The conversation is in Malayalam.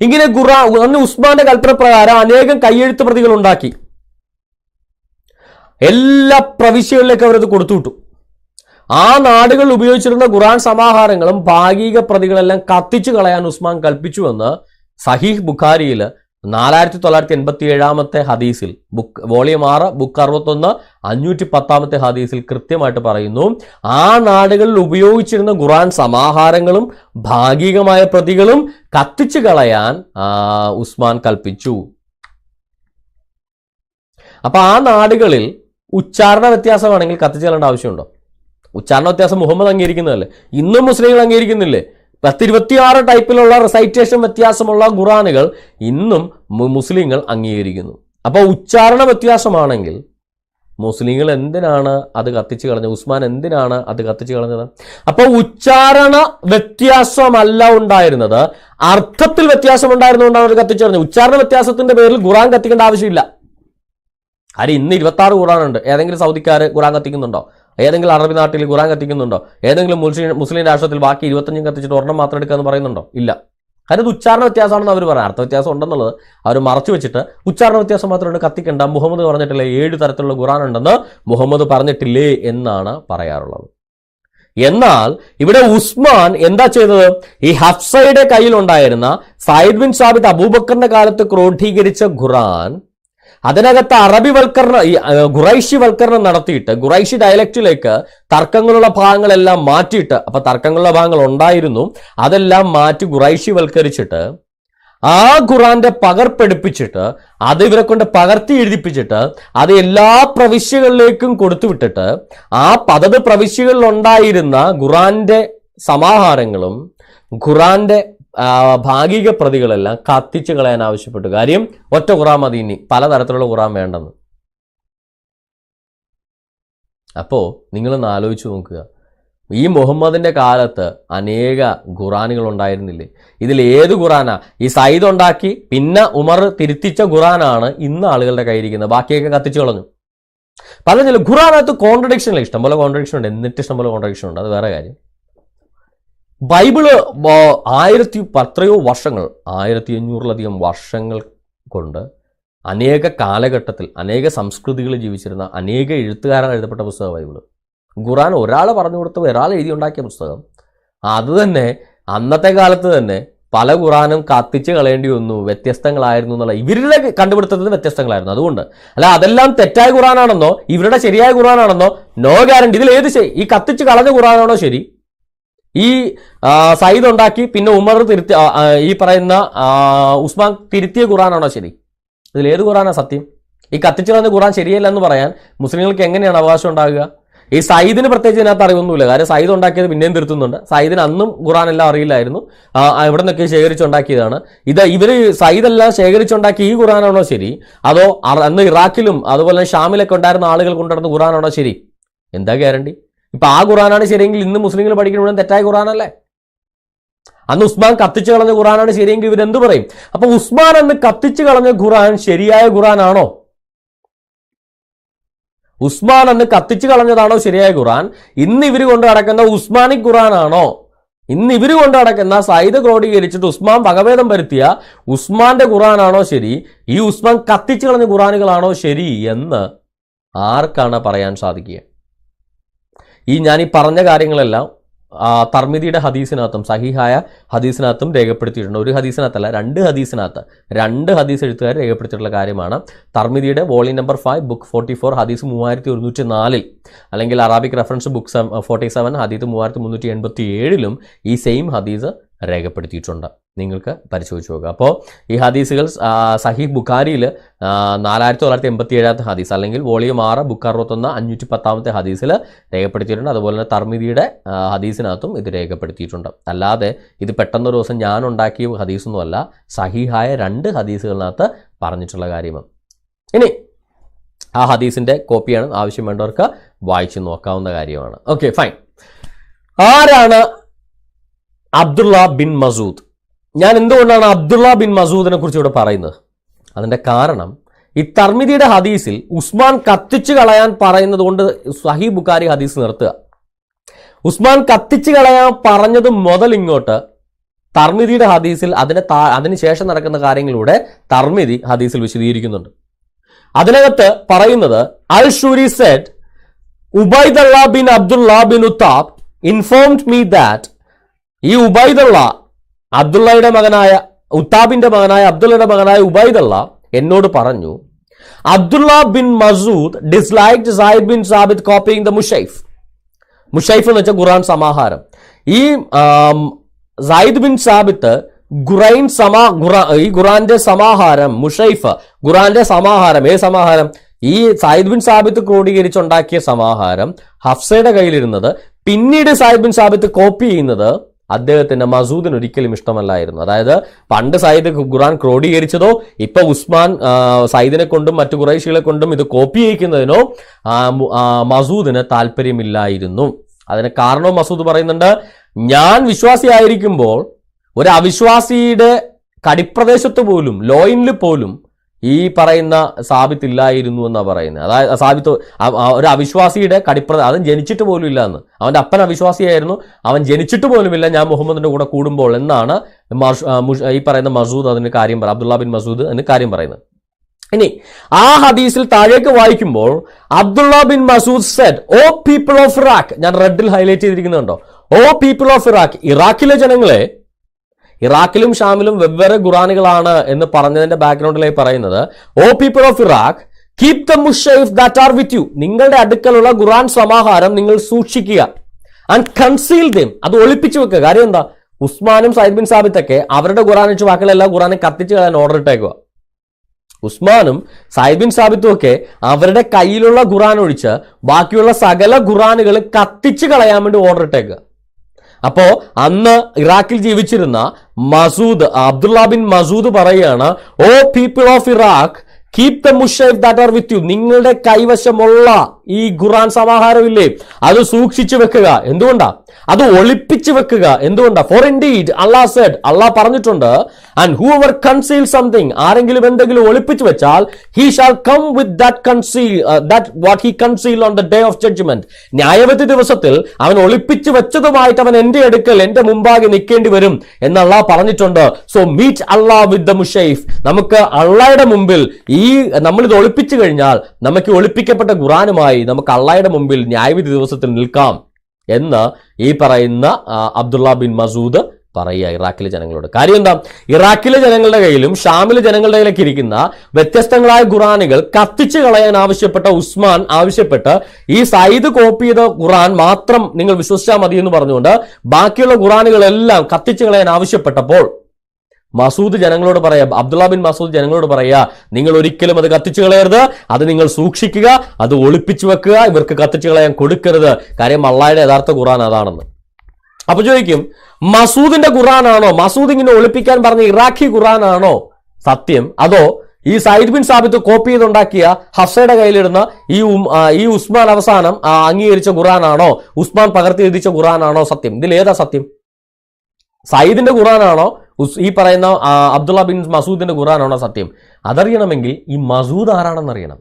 ഇങ്ങനെ ഖുറാൻ അന്ന് ഉസ്മാന്റെ കൽപ്പന പ്രകാരം അനേകം കയ്യെഴുത്ത് പ്രതികൾ ഉണ്ടാക്കി. എല്ലാ പ്രവിശ്യകളിലേക്ക് അവരത് കൊടുത്തുവിട്ടു ആ നാടുകൾ ഉപയോഗിച്ചിരുന്ന ഖുറാൻ സമാഹാരങ്ങളും ഭാഗിക പ്രതികളെല്ലാം കത്തിച്ചു കളയാൻ ഉസ്മാൻ കൽപ്പിച്ചുവെന്ന് സഹീഹ് ബുഖാരിയിൽ നാലായിരത്തി തൊള്ളായിരത്തി എൺപത്തി ഏഴാമത്തെ ഹദീസിൽ ബുക്ക് വോളിയം ആറ് ബുക്ക് അറുപത്തൊന്ന് അഞ്ഞൂറ്റി പത്താമത്തെ ഹദീസിൽ കൃത്യമായിട്ട് പറയുന്നു ആ നാടുകളിൽ ഉപയോഗിച്ചിരുന്ന ഖുറാൻ സമാഹാരങ്ങളും ഭാഗികമായ പ്രതികളും കത്തിച്ചു കളയാൻ ഉസ്മാൻ കൽപ്പിച്ചു. അപ്പൊ ആ നാടുകളിൽ ഉച്ചാരണ വ്യത്യാസമാണെങ്കിൽ കത്തിച്ചു കളയേണ്ട ആവശ്യമുണ്ടോ? ഉച്ചാരണ വ്യത്യാസം മുഹമ്മദ് അംഗീകരിക്കുന്നതല്ലേ? ഇന്നും മുസ്ലിങ്ങൾ അംഗീകരിക്കുന്നില്ലേ? പത്തിരുപത്തിയാറ് ടൈപ്പിലുള്ള റിസൈറ്റേഷൻ വ്യത്യാസമുള്ള ഖുറാനുകൾ ഇന്നും മുസ്ലിങ്ങൾ അംഗീകരിക്കുന്നു. അപ്പോൾ ഉച്ചാരണ വ്യത്യാസമാണെങ്കിൽ മുസ്ലിങ്ങൾ എന്തിനാണ് അത് കത്തിച്ചു കളഞ്ഞത്? ഉസ്മാൻ എന്തിനാണ് അത് കത്തിച്ചു കളഞ്ഞത്? അപ്പോൾ ഉച്ചാരണ വ്യത്യാസമല്ല ഉണ്ടായിരുന്നത്. അർത്ഥത്തിൽ വ്യത്യാസം ഉണ്ടായിരുന്നുകൊണ്ടാണ് അവർ കത്തിച്ചു കളഞ്ഞത്. ഉച്ചാരണ വ്യത്യാസത്തിന്റെ പേരിൽ ഖുറാൻ കത്തിക്കേണ്ട ആവശ്യമില്ല. ആര് ഇന്ന് ഇരുപത്തി ആറ് ഖുറാനുണ്ട് ഏതെങ്കിലും സൗദിക്കാർ ഖുറാൻ കത്തിക്കുന്നുണ്ടോ? ഏതെങ്കിലും അറബി നാട്ടിൽ ഖുറാൻ കത്തിക്കുന്നുണ്ടോ? ഏതെങ്കിലും മുസ്ലിം മുസ്ലിം രാഷ്ട്രത്തിൽ ബാക്കി ഇരുപത്തഞ്ചും കത്തിച്ചിട്ട് ഒരെണ്ണം മാത്രം എടുക്കാന്ന് പറയുന്നുണ്ടോ? ഇല്ല. ഇത് ഉച്ചാരണ വ്യത്യാസമാണെന്ന് അവർ പറയാം. അർത്ഥ വ്യത്യാസം ഉണ്ടെന്നുള്ളത് അവർ മറച്ചു വെച്ചിട്ട് ഉച്ചാരണ വ്യത്യാസം മാത്രമാണ് കത്തിക്കണ്ട. മുഹമ്മദ് പറഞ്ഞിട്ടില്ലേ ഏഴ് തരത്തിലുള്ള ഖുറാൻ ഉണ്ടെന്ന് മുഹമ്മദ് പറഞ്ഞിട്ടില്ലേ എന്നാണ് പറയാറുള്ളത്. എന്നാൽ ഇവിടെ ഉസ്മാൻ എന്താ ചെയ്തത്? ഈ ഹഫ്സയുടെ കയ്യിലുണ്ടായിരുന്ന സൈദ് ബിൻ സാബിദ് അബൂബക്കറിന്റെ കാലത്ത് ക്രോഡീകരിച്ച ഖുറാൻ അതിനകത്ത് അറബിവൽക്കരണം ഈ ഖുറൈഷി വൽക്കരണം നടത്തിയിട്ട് ഖുറൈശി ഡയലക്റ്റിലേക്ക് തർക്കങ്ങളുള്ള ഭാഗങ്ങളെല്ലാം മാറ്റിയിട്ട് അപ്പൊ തർക്കങ്ങളുള്ള ഭാഗങ്ങൾ ഉണ്ടായിരുന്നു അതെല്ലാം മാറ്റി ഖുറൈശി വൽക്കരിച്ചിട്ട് ആ ഖുറാന്റെ പകർപ്പെടുപ്പിച്ചിട്ട് അത് ഇവരെ കൊണ്ട് പകർത്തി എഴുതിപ്പിച്ചിട്ട് അത് എല്ലാ പ്രവിശ്യകളിലേക്കും കൊടുത്തുവിട്ടിട്ട് ആ പതത് പ്രവിശ്യകളിൽ ഉണ്ടായിരുന്ന ഖുറാന്റെ സമാഹാരങ്ങളും ഖുറാന്റെ ഭാഗിക പ്രതികളെല്ലാം കത്തിച്ചു കളയാൻ ആവശ്യപ്പെട്ടു. കാര്യം ഒറ്റ ഖുറാൻ മതി ഇനി. പലതരത്തിലുള്ള ഖുറാൻ വേണ്ടെന്ന്. അപ്പോ നിങ്ങളൊന്ന് ആലോചിച്ച് നോക്കുക. ഈ മുഹമ്മദിന്റെ കാലത്ത് അനേക ഖുറാനുകൾ ഉണ്ടായിരുന്നില്ലേ? ഇതിൽ ഏത് ഖുറാനാ? ഈ സയ്യിദ് ഉണ്ടാക്കി പിന്നെ ഉമർ തിരുത്തിച്ച ഖുറാനാണ് ഇന്ന് ആളുകളുടെ കയ്യിരിക്കുന്നത് ബാക്കിയൊക്കെ കത്തിച്ചു കളഞ്ഞു. ചില ഖുറാനകത്ത് കോൺട്രഡിക്ഷൻ ഇഷ്ടംപോലെ കോൺട്രഡിക്ഷൻ ഉണ്ട്. എന്നിട്ട് ഇഷ്ടംപോലെ കോൺട്രഡിക്ഷൻ ഉണ്ട്. അത് വേറെ കാര്യം. ബൈബിൾ ആയിരത്തി അത്രയോ വർഷങ്ങൾ ആയിരത്തി അഞ്ഞൂറിലധികം വർഷങ്ങൾ കൊണ്ട് അനേക കാലഘട്ടത്തിൽ അനേക സംസ്കൃതികളിൽ ജീവിച്ചിരുന്ന അനേക എഴുത്തുകാരൻ എഴുതപ്പെട്ട പുസ്തകം ബൈബിൾ. ഖുറാൻ ഒരാൾ പറഞ്ഞു കൊടുത്ത ഒരാൾ എഴുതി ഉണ്ടാക്കിയ പുസ്തകം. അത് തന്നെ അന്നത്തെ കാലത്ത് തന്നെ പല ഖുറാനും കത്തിച്ച് കളയേണ്ടി വന്നു വ്യത്യസ്തങ്ങളായിരുന്നു എന്നുള്ള ഇവരുടെ കണ്ടുപിടുത്തത്തിൽ വ്യത്യസ്തങ്ങളായിരുന്നു. അതുകൊണ്ട് അല്ല അതെല്ലാം തെറ്റായ ഖുറാനാണെന്നോ ഇവരുടെ ശരിയായ ഖുറാനാണെന്നോ നോ ഗ്യാരണ്ടി ഇതിൽ ഏത് ഈ കത്തിച്ച് കളഞ്ഞ ഖുറാനാണോ ശരി? ഈ സയ്യിദ് ഉണ്ടാക്കി പിന്നെ ഉമർ തിരുത്തി ഈ പറയുന്ന ഉസ്മാൻ തിരുത്തിയ ഖുറാനാണോ ശരി? ഇതിൽ ഏത് ഖുറാനാ സത്യം? ഈ കത്തിച്ചു കളഞ്ഞ ഖുറാൻ ശരിയല്ല എന്ന് പറയാൻ മുസ്ലിങ്ങൾക്ക് എങ്ങനെയാണ് അവകാശം ഉണ്ടാകുക? ഈ സയ്യിദിന് പ്രത്യേകിച്ച് ഇതിനകത്ത് അറിവൊന്നുമില്ല. കാര്യം സയ്യിദ് ഉണ്ടാക്കിയത് പിന്നെയും തിരുത്തുന്നുണ്ട്. സയ്യിദിന് അന്നും ഖുറാൻ എല്ലാം അറിയില്ലായിരുന്നു ഇവിടെ നിന്നൊക്കെ ശേഖരിച്ചുണ്ടാക്കിയതാണ്. ഇത് ഇവർ സയ്യിദെല്ലാം ശേഖരിച്ചുണ്ടാക്കിയ ഈ ഖുറാനാണോ ശരി? അതോ അന്ന് ഇറാഖിലും അതുപോലെ ഷാമിലൊക്കെ ഉണ്ടായിരുന്ന ആളുകൾ കൊണ്ടുവരുന്ന ഖുറാനാണോ ശരി? എന്താ ഗ്യാരണ്ടി? ഇപ്പൊ ആ ഖുറാനാണ് ശരിയെങ്കിൽ ഇന്ന് മുസ്ലിങ്ങൾ പഠിക്കുന്ന മുഴുവൻ തെറ്റായ ഖുറാനല്ലേ അന്ന് ഉസ്മാൻ കത്തിച്ചു കളഞ്ഞ ഖുറാനാണ് ശരിയെങ്കിൽ ഇവരെന്ത് പറയും? അപ്പൊ ഉസ്മാൻ അന്ന് കത്തിച്ചു കളഞ്ഞ ഖുറാൻ ശരിയായ ഖുറാനാണോ ഉസ്മാൻ അന്ന് കത്തിച്ചു കളഞ്ഞതാണോ ശരിയായ ഖുറാൻ ഇന്ന് ഇവർ കൊണ്ട് നടക്കുന്ന ഉസ്മാനിക് ഖുറാനാണോ ഇന്ന് ഇവർ കൊണ്ട് നടക്കുന്ന സൈദ് ക്രോഡീകരിച്ചിട്ട് ഉസ്മാൻ വകഭേദം വരുത്തിയ ഉസ്മാന്റെ ഖുറാനാണോ ശരി? ഈ ഉസ്മാൻ കത്തിച്ചു കളഞ്ഞ ഖുറാനുകളാണോ ശരി എന്ന് ആർക്കാണ് പറയാൻ സാധിക്കുക? ഈ ഞാൻ ഈ പറഞ്ഞ കാര്യങ്ങളെല്ലാം തർമിദിയുടെ ഹദീസിനകത്തും സഹിഹായ ഹദീസിനകത്തും രേഖപ്പെടുത്തിയിട്ടുണ്ട്. ഒരു ഹദീസിനകത്തല്ല രണ്ട് ഹദീസിനകത്ത് രണ്ട് ഹദീസ് എഴുത്തുകാർ രേഖപ്പെടുത്തിയിട്ടുള്ള കാര്യമാണ്. തർമിദിയുടെ vol number five book forty four ഹദീസ് മൂവായിരത്തി ഒരുന്നൂറ്റി നാലിൽ അല്ലെങ്കിൽ Arabic reference book forty seven ഹദീസ് മൂവായിരത്തി മുന്നൂറ്റി എൺപത്തി ഏഴിലും ഈ സെയിം ഹദീസ് രേഖപ്പെടുത്തിയിട്ടുണ്ട്. നിങ്ങൾക്ക് പരിശോധിച്ച് നോക്കുക അപ്പോൾ ഈ ഹദീസുകൾ ആ, സഹീഹ് ബുഖാരിയിൽ നാലായിരത്തി തൊള്ളായിരത്തി എൺപത്തി ഏഴാമത്തെ ഹദീസ് അല്ലെങ്കിൽ വോളിയം ആറ് ബുക്ക് അറുപത്തൊന്ന് അഞ്ഞൂറ്റി പത്താമത്തെ ഹദീസിൽ രേഖപ്പെടുത്തിയിട്ടുണ്ട്. അതുപോലെ തന്നെ തർമിദിയുടെ ഹദീസിനകത്തും ഇത് രേഖപ്പെടുത്തിയിട്ടുണ്ട്. അല്ലാതെ ഇത് പെട്ടെന്നൊരു ദിവസം ഞാൻ ഉണ്ടാക്കിയ ഹദീസൊന്നുമല്ല സഹീഹായ രണ്ട് ഹദീസുകളിനകത്ത് പറഞ്ഞിട്ടുള്ള കാര്യമാണ്. ഇനി ആ ഹദീസിന്റെ കോപ്പിയാണ് ആവശ്യം വേണ്ടവർക്ക് വായിച്ചു നോക്കാവുന്ന കാര്യമാണ്. Okay fine. ആരാണ് അബ്ദുള്ള ബിൻ മസൂദ്. ഞാൻ എന്തുകൊണ്ടാണ് അബ്ദുള്ള ബിൻ മസൂദിനെ കുറിച്ച് ഇവിടെ പറയുന്നത്? അതിന്റെ കാരണം ഈ തർമിദിയുടെ ഹദീസിൽ ഉസ്മാൻ കത്തിച്ചു കളയാൻ പറയുന്നത് കൊണ്ട് സഹി ബുഖാരി ഹദീസ് നിർത്തുക. ഉസ്മാൻ കത്തിച്ചു കളയാൻ പറഞ്ഞത് മുതൽ ഇങ്ങോട്ട് തർമിതിയുടെ ഹദീസിൽ അതിനെ അതിനുശേഷം നടക്കുന്ന കാര്യങ്ങളിലൂടെ തർമിതി ഹദീസിൽ വിശദീകരിക്കുന്നുണ്ട്. അതിനകത്ത് പറയുന്നത് al Zuhri said Ubaidullah bin Abdullah bin Utbah informed me that ഈ ഉബൈദുള്ള അബ്ദുള്ളയുടെ മകനായ ഉത്താബിന്റെ മകനായ അബ്ദുള്ളയുടെ മകനായ ഉബൈദുള്ള എന്നോട് പറഞ്ഞു അബ്ദുള്ള ബിൻ മസൂദ് ഡിസ്ലൈക്ഡ് സാഹിബ് ബിൻ സാബിദ് കോപ്പിംഗ് ദ മുഷൈഫ്. മുഷൈഫ് എന്ന് വെച്ചാൽ ഖുറാൻ സമാഹാരം. ഈ സായിദ് ബിൻ സാബിത്ത് ഖുറൈൻ സമാ ഖുറാ ഈ ഖുറാന്റെ സമാഹാരം മുഷൈഫ് ഖുറാന്റെ സമാഹാരം ഏ സമാഹാരം? ഈ സായിദ് ബിൻ സാബിത്ത് ക്രോഡീകരിച്ചുണ്ടാക്കിയ സമാഹാരം ഹഫ്സയുടെ കയ്യിലിരുന്നത് പിന്നീട് സായിദ് ബിൻ സാബിത്ത് കോപ്പി ചെയ്യുന്നത് അദ്ദേഹത്തിന്റെ മസൂദിന് ഒരിക്കലും ഇഷ്ടമല്ലായിരുന്നു. അതായത് പണ്ട് സയ്യിദ് ഖുറാൻ ക്രോഡീകരിച്ചതോ ഇപ്പൊ ഉസ്മാൻ സയ്യിദിനെ കൊണ്ടും മറ്റു കുറേശികളെ കൊണ്ടും ഇത് കോപ്പി ചെയ്യിക്കുന്നതിനോ മസൂദിന് താല്പര്യമില്ലായിരുന്നു. അതിന് കാരണവും മസൂദ് പറയുന്നുണ്ട് ഞാൻ വിശ്വാസിയായിരിക്കുമ്പോൾ ഒരു അവിശ്വാസിയുടെ കടിപ്രദേശത്ത് പോലും ലോയിനിൽ പോലും ഈ പറയുന്ന സാബിത്ത് ഇല്ലായിരുന്നു എന്നാ പറയുന്നത്. അതായത് സാബിത്ത് ഒരു അവിശ്വാസിയുടെ കടിപ്ര അവൻ ജനിച്ചിട്ട് പോലും ഇല്ല എന്ന്. അവന്റെ അപ്പൻ അവിശ്വാസിയായിരുന്നു. അവൻ ജനിച്ചിട്ട് പോലുമില്ല ഞാൻ മുഹമ്മദിന്റെ കൂടെ കൂടുമ്പോൾ എന്നാണ് ഈ പറയുന്ന മസൂദ് അതിന് കാര്യം പറ അബ്ദുള്ള ബിൻ മസൂദ് എന്ന് കാര്യം പറയുന്നത്. ഇനി ആ ഹദീസിൽ താഴേക്ക് വായിക്കുമ്പോൾ Abdullah bin Masud said O people of Iraq ഞാൻ റെഡിൽ ഹൈലൈറ്റ് ചെയ്തിരിക്കുന്നുണ്ടോ? ഓ പീപ്പിൾ ഓഫ് ഇറാഖ് ഇറാഖിലെ ജനങ്ങളെ ഇറാഖിലും ഷാമിലും വെവ്വേറെ ഖുറാനുകളാണ് എന്ന് പറഞ്ഞതിന്റെ ബാക്ക്ഗ്രൗണ്ടിലായി പറയുന്നത്. O people of Iraq keep the മുഷൈഫ് that are with you നിങ്ങളുടെ അടുക്കലുള്ള ഖുറാൻ സമാഹാരം നിങ്ങൾ സൂക്ഷിക്കുക. ആൻഡ് കൺസീൽ ദം അത് ഒളിപ്പിച്ചു വെക്കുക. കാര്യം എന്താ? ഉസ്മാനും സൈദ് ബിൻ സാബിത്തൊക്കെ അവരുടെ ഖുറാൻ വെച്ച് ബാക്കിയുള്ള ഖുറാനെ കത്തിച്ച് കളയാൻ ഓർഡർ ഇട്ടേക്കുക ഉസ്മാനും സൈദ് ബിൻ സാബിത്തും ഒക്കെ അവരുടെ കയ്യിലുള്ള ഖുറാൻ ഒഴിച്ച് ബാക്കിയുള്ള സകല ഖുറാനുകൾ കത്തിച്ച് കളയാൻ വേണ്ടി ഓർഡർ ഇട്ടേക്കുക അപ്പോ അന്ന് ഇറാഖിൽ ജീവിച്ചിരുന്ന മസൂദ് അബ്ദുള്ള ബിൻ മസൂദ് പറയുകയാണ് O people of Iraq keep the മുഷൈഫ് that are with you നിങ്ങളുടെ കൈവശമുള്ള ഈ ഖുറാൻ സമാഹാരമില്ലേ? അത് സൂക്ഷിച്ചു വെക്കുക. എന്തുകൊണ്ടാ? അത് ഒളിപ്പിച്ചു വെക്കുക. എന്തുകൊണ്ടാ? For indeed Allah said Allah പറഞ്ഞിട്ടുണ്ട് and whoever conceal something ആരെങ്കിലും എന്തെങ്കിലും ഒളിപ്പിച്ചു വെച്ചാൽ he shall come with that conceal that what he conceal on the day of judgment ന്യായവധി ദിവസത്തിൽ അവൻ ഒളിപ്പിച്ചു വെച്ചതുമായിട്ട് അവൻ എന്റെ അടുക്കൽ എന്റെ മുമ്പാകെ നിൽക്കേണ്ടി വരും എന്ന് അള്ളാഹ് പറഞ്ഞിട്ടുണ്ട്. So meet Allah with the മുഷൈഫ് നമുക്ക് അള്ളാഹയുടെ മുമ്പിൽ ഈ നമ്മൾ ഇത് ഒളിപ്പിച്ചു കഴിഞ്ഞാൽ നമുക്ക് ഒളിപ്പിക്കപ്പെട്ട ഖുറാനുമായി നമുക്ക് അള്ളായുടെ മുമ്പിൽ ന്യായവിധി ദിവസത്തിൽ നിൽക്കാം എന്ന് ഈ പറയുന്ന അബ്ദുള്ള ബിൻ മസൂദ് പറയുക ഇറാഖിലെ ജനങ്ങളോട്. കാര്യം എന്താ? ഇറാഖിലെ ജനങ്ങളുടെ കയ്യിലും ഷാമിലെ ജനങ്ങളുടെ കയ്യിലൊക്കെ ഇരിക്കുന്ന വ്യത്യസ്തങ്ങളായ ഖുറാനുകൾ കത്തിച്ചു കളയാൻ ആവശ്യപ്പെട്ട ഉസ്മാൻ ആവശ്യപ്പെട്ട് ഈ സയ്യിദ് കോപ്പി ചെയ്ത ഖുറാൻ മാത്രം നിങ്ങൾ വിശ്വസിച്ചാൽ മതി എന്ന് പറഞ്ഞുകൊണ്ട് ബാക്കിയുള്ള ഖുറാനുകളെല്ലാം കത്തിച്ചു കളയാൻ ആവശ്യപ്പെട്ടപ്പോൾ മസൂദ് ജനങ്ങളോട് പറയാ അബ്ദുള്ള ബിൻ മസൂദ് ജനങ്ങളോട് പറയാ നിങ്ങൾ ഒരിക്കലും അത് കത്തിച്ചു കളയരുത്. അത് നിങ്ങൾ സൂക്ഷിക്കുക. അത് ഒളിപ്പിച്ചു വെക്കുക. ഇവർക്ക് കത്തിച്ചു കളയാൻ കൊടുക്കരുത്. കാര്യം അള്ളായുടെ യഥാർത്ഥ ഖുറാൻ അതാണെന്ന്. അപ്പൊ ചോദിക്കും മസൂദിന്റെ ഖുറാനാണോ മസൂദ് ഇങ്ങനെ ഒളിപ്പിക്കാൻ പറഞ്ഞ ഇറാഖി ഖുറാനാണോ സത്യം. അതോ ഈ സയ്യിദ് ബിൻ സാബിത്ത് കോപ്പി ചെയ്തുണ്ടാക്കിയ ഹഫ്സയുടെ കയ്യിലിടുന്ന ഈ ഈ ഉസ്മാൻ അവസാനം അംഗീകരിച്ച ഖുറാനാണോ ഉസ്മാൻ പകർത്തി എഴുതിച്ച ഖുറാനാണോ സത്യം. ഇതിൽ ഏതാ സത്യം? സയ്യിദിന്റെ ഖുറാനാണോ ഈ പറയുന്ന അബ്ദുള്ള ബിൻ മസൂദിന്റെ ഖുറാനാണോ സത്യം? അതറിയണമെങ്കിൽ ഈ മസൂദ് ആരാണെന്ന് അറിയണം